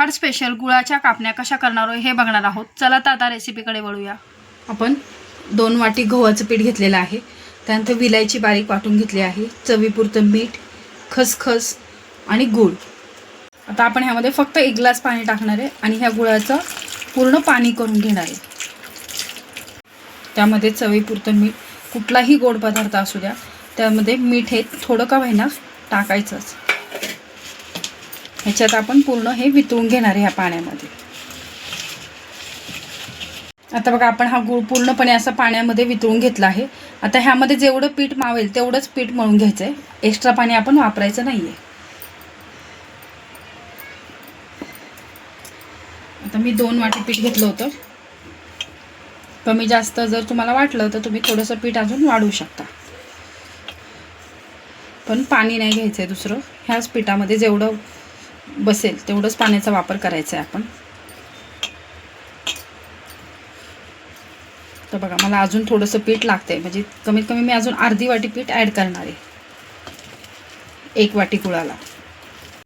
आखाड special गुळाच्या कापण्या कशा करणार आहोत हे बघणार आहोत. चला तर आता रेसिपीकडे वळूया. आपण दोन वाटी गव्हाचं पीठ घेतलेलं आहे. त्यानंतर विलायची बारीक वाटून घेतली आहे. चवीपुरतं मीठ खसखस आणि गूळ. आता आपण ह्यामध्ये फक्त एक ग्लास पाणी टाकणार आहे आणि ह्या गुळाचं पूर्ण पाणी करून घेणार आहे. त्यामध्ये चवीपुरतं मीठ कुठलाही गोड पदार्थ असू द्या त्यामध्ये मीठ हे थोडं का होईना टाकायचंच. ह्याच्यात आपण पूर्ण हे वितळून घेणार आहे ह्या पाण्यामध्ये. आता बघा आपण हा गुळ पूर्णपणे असं पाण्यामध्ये वितळून घेतला आहे. आता ह्यामध्ये जेवढं पीठ मावेल तेवढंच पीठ मळून घ्यायचं आहे एक्स्ट्रा पाणी आपण वापरायचं नाही आहे आता मी दोन वाटी पीठ घेतलं होतं. कमी जास्त जर तुम्हाला वाटलं तर तुम्ही थोडंसं पीठ अजून वाढवू शकता. पण पाणी नाही घ्यायचं आहे दुसरं. ह्याच पिठामध्ये जेवढं बसेल तेवढंच पाण्याचा वापर करायचा आहे आपण. तर बघा मला अजून थोडंसं पीठ लागतंय. म्हणजे कमीत कमी मी अजून अर्धी वाटी पीठ ॲड करणार आहे. एक वाटी गुळाला.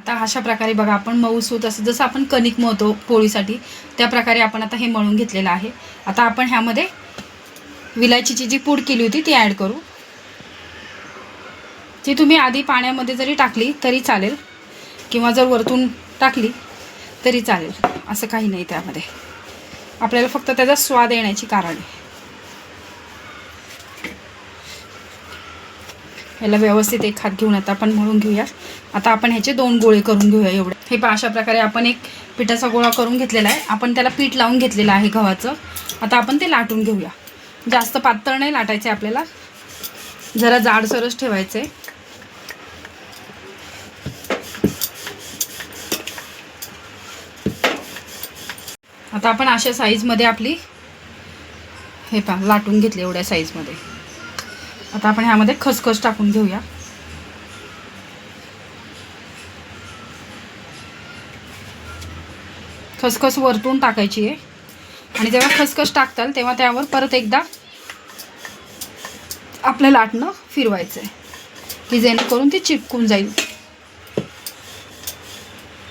आता अशा प्रकारे बघा आपण मऊसूत असं जसं आपण कणिक मळतो पोळीसाठी त्या प्रकारे आपण आता हे मळून घेतलेलं आहे. आता आपण ह्यामध्ये विलायचीची जी पूड केली होती ती ॲड करू. ती तुम्ही आधी पाण्यामध्ये जरी टाकली तरी चालेल. किंवा जर वरतून टाकली तरी चालेल. असं काही नाही त्यामध्ये. आपल्याला फक्त त्याचा स्वाद येण्याची कारण आहे. ह्याला व्यवस्थित एक हात घेऊन आता आपण म्हणून घेऊया. आता आपण ह्याचे दोन गोळे करून घेऊया एवढे. हे पण अशा प्रकारे आपण एक पिठाचा गोळा करून घेतलेला आहे. आपण त्याला पीठ लावून घेतलेलं आहे गव्हाचं. आता आपण ते लाटून घेऊया. जास्त पातळ नाही लाटायचे आपल्याला. जरा जाडसरच ठेवायचे आता आपण अशा साईजमध्ये आपली हे पहा लाटून घेतले एवढ्या साईजमध्ये आता आपण ह्यामध्ये खसखस टाकून घेऊया. खसखस वरतून टाकायची आहे. आणि जेव्हा खसखस टाकताल तेव्हा त्यावर परत एकदा आपलं लाटणं फिरवायचं आहे की जेणेकरून ती चिपकून जाईल.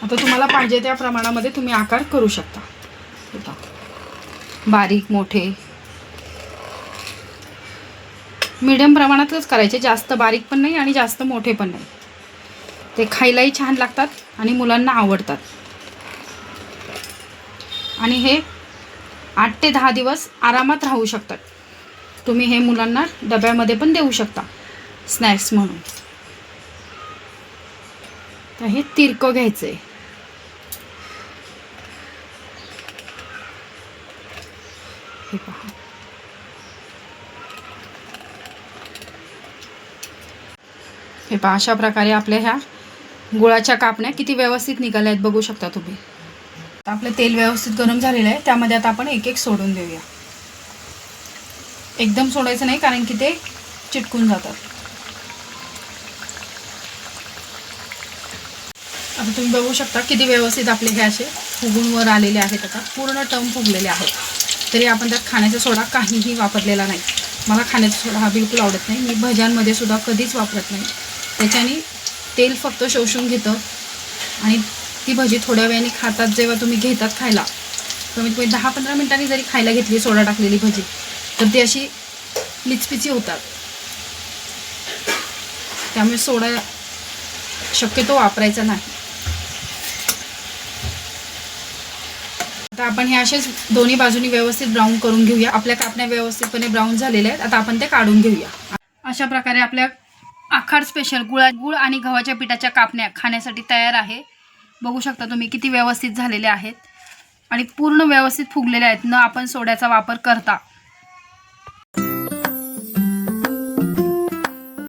आता तुम्हाला पाहिजे त्या प्रमाणामध्ये तुम्ही आकार करू शकता. हे बारीक मोठे. मिडियम प्रमाणातच करायचे. जास्त बारीक पण नाही आणि जास्त मोठे पण नाही. ते खायलाही छान लागतात आणि मुलांना आवडतात. आणि हे आठ ते दहा दिवस आरामात राहू शकतात. तुम्ही हे मुलांना डब्यामध्ये पण देऊ शकता. स्नॅक्स म्हणून. तर हे तिरकं घ्यायचं आहे हे पहा हे पहा अशा प्रकारे आपल्या ह्या गुळाच्या कापण्या किती व्यवस्थित निघाल्या आहेत बघू शकता तुम्ही. आपलं तेल व्यवस्थित गरम झालेलं आहे त्यामध्ये आता आपण एक एक सोडून देऊया. एकदम सोडायचं नाही कारण की ते चिटकून जातात. आता तुम्ही बघू शकता किती व्यवस्थित आपले हे असे फुगून वर आलेले आहेत आता. पूर्ण टर्म फुगलेले आहेत. तरी आपण त्यात खाण्याचा सोडा काहीही वापरलेला नाही. मला खाण्याचा सोडा हा बिलकुल आवडत नाही. मी भज्यांमध्ये सुद्धा कधीच वापरत नाही. त्याच्याने तेल फक्त शोषून घेतं आणि ती भजी थोड्या वेळाने खातात जेव्हा तुम्ही घेतात खायला. कमीत कमी दहा पंधरा मिनिटांनी जरी खायला घेतली सोडा टाकलेली भजी तर ती अशी लिचपिची होतात. त्यामुळे सोडा शक्यतो वापरायचा नाही. आता आपण हे असेच दोन्ही बाजूनी व्यवस्थित ब्राऊन करून घेऊया. आपल्या कापण्या व्यवस्थितपणे ब्राऊन झालेल्या आहेत. आता आपण ते काढून घेऊया. अशा प्रकारे आपल्या आखाड स्पेशल गुळा गुळ आणि गव्हाच्या पिठाच्या कापण्या खाण्यासाठी तयार आहे. बघू शकता तुम्ही किती व्यवस्थित झालेले आहेत. आणि पूर्ण व्यवस्थित फुगलेले आहेत. न आपण सोड्याचा वापर करता.